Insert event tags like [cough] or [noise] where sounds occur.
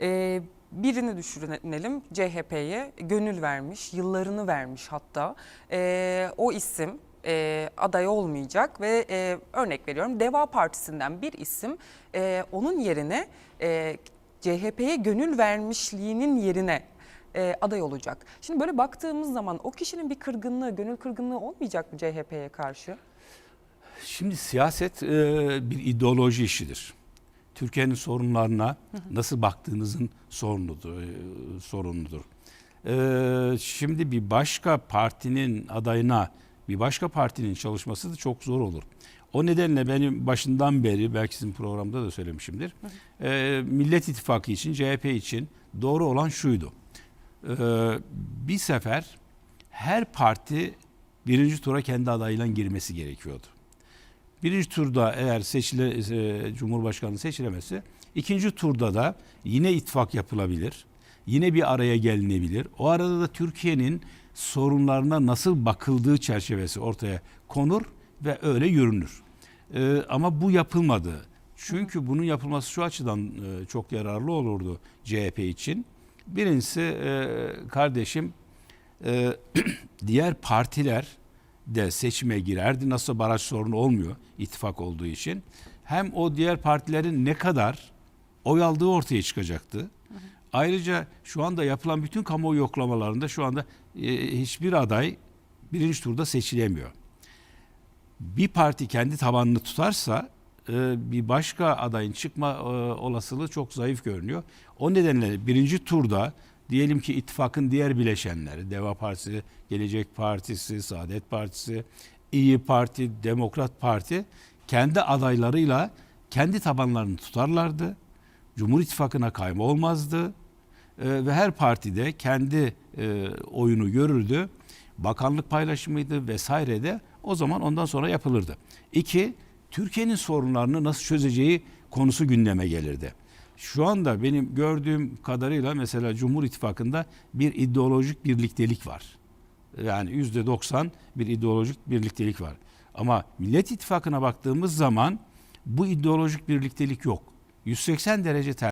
Ee, birini düşünelim CHP'ye gönül vermiş, yıllarını vermiş hatta. Ee, o isim e, aday olmayacak ve e, örnek veriyorum Deva Partisi'nden bir isim e, onun yerine e, CHP'ye gönül vermişliğinin yerine e, aday olacak. Şimdi böyle baktığımız zaman o kişinin bir kırgınlığı, gönül kırgınlığı olmayacak mı CHP'ye karşı? Şimdi siyaset e, bir ideoloji işidir. Türkiye'nin sorunlarına nasıl baktığınızın sorunudur. E, sorunudur. E, şimdi bir başka partinin adayına bir başka partinin çalışması da çok zor olur. O nedenle benim başından beri belki sizin programda da söylemişimdir. E, Millet İttifakı için, CHP için doğru olan şuydu. E, bir sefer her parti birinci tura kendi adayıyla girmesi gerekiyordu. Birinci turda eğer seçile, e, Cumhurbaşkanı seçilemezse ikinci turda da yine ittifak yapılabilir. Yine bir araya gelinebilir. O arada da Türkiye'nin sorunlarına nasıl bakıldığı çerçevesi ortaya konur ve öyle yürünür. E, ama bu yapılmadı. Çünkü bunun yapılması şu açıdan e, çok yararlı olurdu CHP için. Birincisi e, kardeşim e, [clears throat] diğer partiler de seçime girerdi. Nasıl baraj sorunu olmuyor ittifak olduğu için. Hem o diğer partilerin ne kadar oy aldığı ortaya çıkacaktı. Ayrıca şu anda yapılan bütün kamuoyu yoklamalarında şu anda e, hiçbir aday birinci turda seçilemiyor. Bir parti kendi tabanını tutarsa e, bir başka adayın çıkma e, olasılığı çok zayıf görünüyor. O nedenle birinci turda diyelim ki ittifakın diğer bileşenleri, Deva Partisi, Gelecek Partisi, Saadet Partisi, İyi Parti, Demokrat Parti kendi adaylarıyla kendi tabanlarını tutarlardı. Cumhur İttifakı'na kayma olmazdı. Ee, ve her partide kendi e, oyunu görürdü. Bakanlık paylaşımıydı vesaire de o zaman ondan sonra yapılırdı. İki, Türkiye'nin sorunlarını nasıl çözeceği konusu gündeme gelirdi. Şu anda benim gördüğüm kadarıyla mesela Cumhur İttifakı'nda bir ideolojik birliktelik var. Yani yüzde 90 bir ideolojik birliktelik var. Ama Millet İttifakı'na baktığımız zaman bu ideolojik birliktelik yok. 180 derece ters.